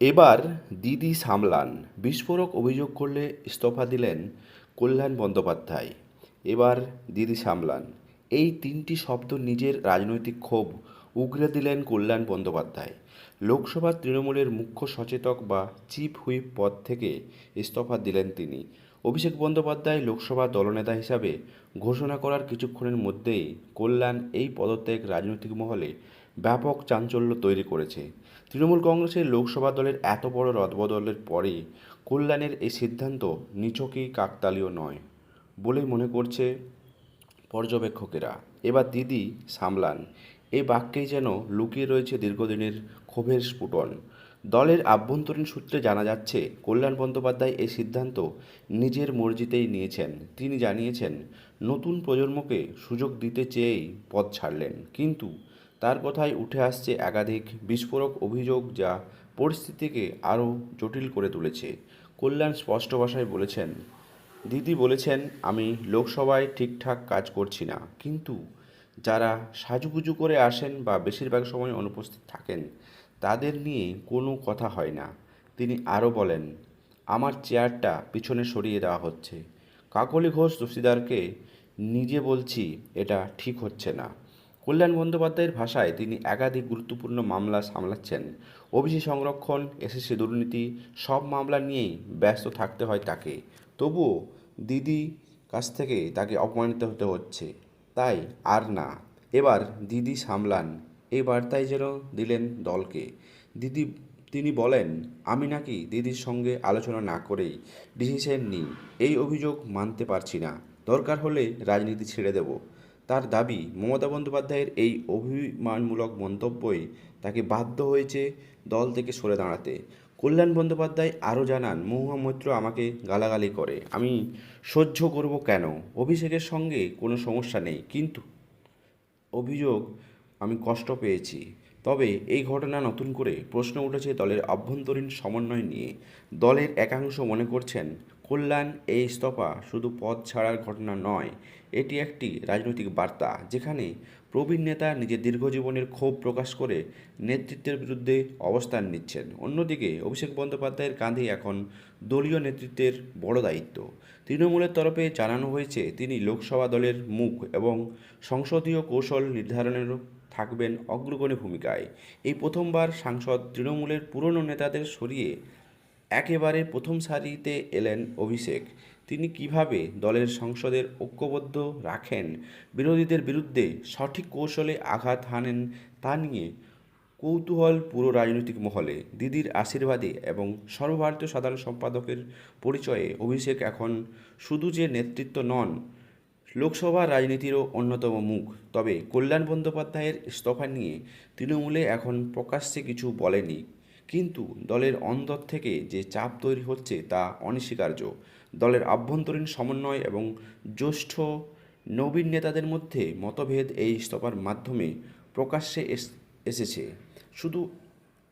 এবার দিদি সামলান। বিস্ফোরক অভিযোগ করলে ইস্তফা দিলেন কল্যাণ বন্দ্যোপাধ্যায়। এবার দিদি সামলান। এই তিনটি শব্দ নিজের রাজনৈতিক ক্ষোভ উগরে দিলেন কল্যাণ বন্দ্যোপাধ্যায়। লোকসভা তৃণমূলের মুখ্য সচেতক বা চিফ হুইপ পদ থেকে ইস্তফা দিলেন তিনি। অভিষেক বন্দ্যোপাধ্যায় লোকসভা দলনেতা হিসাবে ঘোষণা করার কিছুক্ষণের মধ্যেই কল্যাণ এই পদত্যাগ রাজনৈতিক মহলে ব্যাপক চাঞ্চল্য তৈরি করেছে। তৃণমূল কংগ্রেসের লোকসভা দলের এত বড় রদবদলের পরে কল্যাণের এই সিদ্ধান্ত নিছকই কাকতালীয় নয় বলেই মনে করছে পর্যবেক্ষকেরা। এবার দিদি সামলান। এই বাক্যেই যেন লুকিয়ে রয়েছে দীর্ঘদিনের ক্ষোভের স্ফুটন। দলের আভ্যন্তরীণ সূত্রে জানা যাচ্ছে, কল্যাণ বন্দ্যোপাধ্যায় এই সিদ্ধান্ত নিজের মর্জিতেই নিয়েছেন। তিনি জানিয়েছেন, নতুন প্রজন্মকে সুযোগ দিতে চেয়েই পদ ছাড়লেন। কিন্তু তার কথায় উঠে আসছে একাধিক বিস্ফোরক অভিযোগ যা পরিস্থিতিকে আরও জটিল করে তুলেছে। কল্যাণ স্পষ্ট ভাষায় বলেছেন, দিদি বলেছেন, আমি লোকসভায় ঠিকঠাক কাজ করছি না। কিন্তু যারা সাজুগুজু করে আসেন বা বেশিরভাগ সময় অনুপস্থিত থাকেন, তাদের নিয়ে কোনো কথা হয় না। তিনি আরও বলেন, আমার চেয়ারটা পিছনে সরিয়ে দেওয়া হচ্ছে। কাকলি ঘোষ দস্তিদারকে নিজে বলছি, এটা ঠিক হচ্ছে না। কল্যাণ বন্দ্যোপাধ্যায়ের ভাষায় তিনি একাধিক গুরুত্বপূর্ণ মামলা সামলাচ্ছেন। ওবিসি সংরক্ষণ, এসএসসি দুর্নীতি, সব মামলা নিয়েই ব্যস্ত থাকতে হয় তাকে। তবুও দিদি কাছ থেকে তাকে অপমানিত হতে হচ্ছে। তাই আর না। এবার দিদি সামলান। এই বার্তায় যেন দিলেন দলকে। দিদি, তিনি বলেন, আমি নাকি দিদির সঙ্গে আলোচনা না করেই ডিসিশন নিই। এই অভিযোগ মানতে পারছি না। দরকার হলে রাজনীতি ছেড়ে দেব। তার দাবি, মমতা বন্দ্যোপাধ্যায়ের এই অভিমানমূলক মন্তব্যই তাকে বাধ্য হয়েছে দল থেকে সরে দাঁড়াতে। কল্যাণ বন্দ্যোপাধ্যায় আরও জানান, মহুয়া মৈত্র আমাকে গালাগালি করে। আমি সহ্য করব কেন? অভিষেকের সঙ্গে কোনো সমস্যা নেই, কিন্তু অভিযোগ আমি কষ্ট পেয়েছি। তবে এই ঘটনা নতুন করে প্রশ্ন উঠেছে দলের অভ্যন্তরীণ সমন্বয় নিয়ে। দলের একাংশ মনে করছেন কল্যাণ এই ইস্তফা শুধু পদ ছাড়ার ঘটনা নয়, এটি একটি রাজনৈতিক বার্তা যেখানে প্রবীণ নেতা নিজের দীর্ঘজীবনের ক্ষোভ প্রকাশ করে নেতৃত্বের বিরুদ্ধে অবস্থান নিচ্ছেন। অন্যদিকে অভিষেক বন্দ্যোপাধ্যায়ের কাঁধে এখন দলীয় নেতৃত্বের বড় দায়িত্ব। তৃণমূলের তরফে জানানো হয়েছে, তিনি লোকসভা দলের মুখ এবং সংসদীয় কৌশল নির্ধারণেরও থাকবেন অগ্রগণী ভূমিকায়। এই প্রথমবার সাংসদ তৃণমূলের পুরনো নেতাদের সরিয়ে একেবারে প্রথম সারিতে এলেন অভিষেক। তিনি কীভাবে দলের সংসদের ঐক্যবদ্ধ রাখেন, বিরোধীদের বিরুদ্ধে সঠিক কৌশলে আঘাত হানেন তা নিয়ে কৌতূহল পুরো রাজনৈতিক মহলে। দিদির আশীর্বাদে এবং সর্বভারতীয় সাধারণ সম্পাদকের পরিচয়ে অভিষেক এখন শুধু যে নেতৃত্ব নন, লোকসভা রাজনীতিরও অন্যতম মুখ। তবে কল্যাণ বন্দ্যোপাধ্যায়ের ইস্তফা নিয়ে তৃণমূলে এখন প্রকাশ্যে কিছু বলেনি। কিন্তু দলের অন্তর থেকে যে চাপ তৈরি হচ্ছে তা অনস্বীকার্য। দলের আভ্যন্তরীণ সমন্বয় এবং জ্যেষ্ঠ নবীন নেতাদের মধ্যে মতভেদ এই ইস্তফার মাধ্যমে প্রকাশ্যে এস- এসেছে। শুধু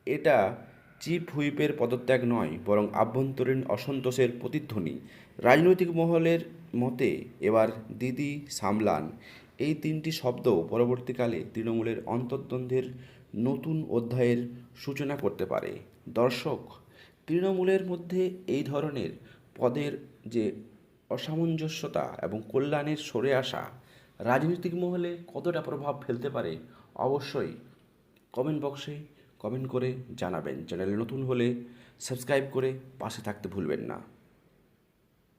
এটা চিফ হুইপের পদত্যাগ নয়, বরং আভ্যন্তরীণ অসন্তোষের প্রতিধ্বনি। রাজনৈতিক মহলের মতে এবার দিদি সামলান। এই তিনটি শব্দ পরবর্তীকালে তৃণমূলের অন্তর্দ্বন্দ্বের নতুন অধ্যায়ের সূচনা করতে পারে। দর্শক, তৃণমূলের মধ্যে এই ধরনের পদের যে অসামঞ্জস্যতা এবং কল্যাণের সরে আসা রাজনৈতিক মহলে কতটা প্রভাব ফেলতে পারে, অবশ্যই কমেন্ট বক্সে কমেন্ট করে জানাবেন। চ্যানেলে নতুন হলে সাবস্ক্রাইব করে পাশে থাকতে ভুলবেন না।